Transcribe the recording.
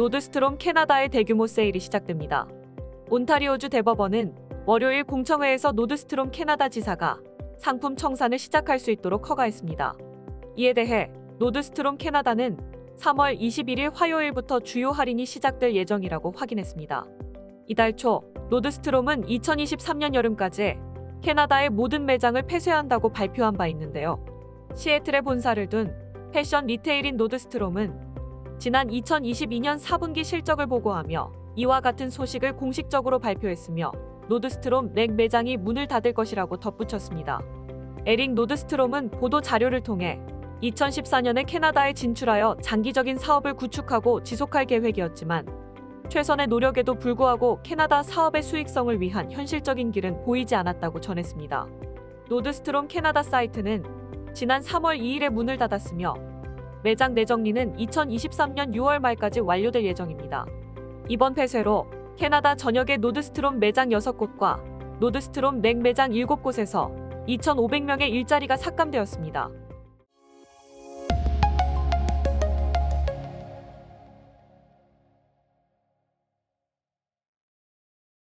노드스트롬 캐나다의 대규모 세일이 시작됩니다. 온타리오주 대법원은 월요일 공청회에서 노드스트롬 캐나다 지사가 상품 청산을 시작할 수 있도록 허가했습니다. 이에 대해 노드스트롬 캐나다는 3월 21일 화요일부터 주요 할인이 시작될 예정이라고 확인했습니다. 이달 초 노드스트롬은 2023년 여름까지 캐나다의 모든 매장을 폐쇄한다고 발표한 바 있는데요. 시애틀에 본사를 둔 패션 리테일인 노드스트롬은 지난 2022년 4분기 실적을 보고하며 이와 같은 소식을 공식적으로 발표했으며 노드스트롬 넥 매장이 문을 닫을 것이라고 덧붙였습니다. 에릭 노드스트롬은 보도 자료를 통해 2014년에 캐나다에 진출하여 장기적인 사업을 구축하고 지속할 계획이었지만 최선의 노력에도 불구하고 캐나다 사업의 수익성을 위한 현실적인 길은 보이지 않았다고 전했습니다. 노드스트롬 캐나다 사이트는 지난 3월 2일에 문을 닫았으며 매장 내정리는 2023년 6월 말까지 완료될 예정입니다. 이번 폐쇄로 캐나다 전역의 노드스트롬 매장 6곳과 노드스트롬 넥 매장 7곳에서 2,500명의 일자리가 삭감되었습니다.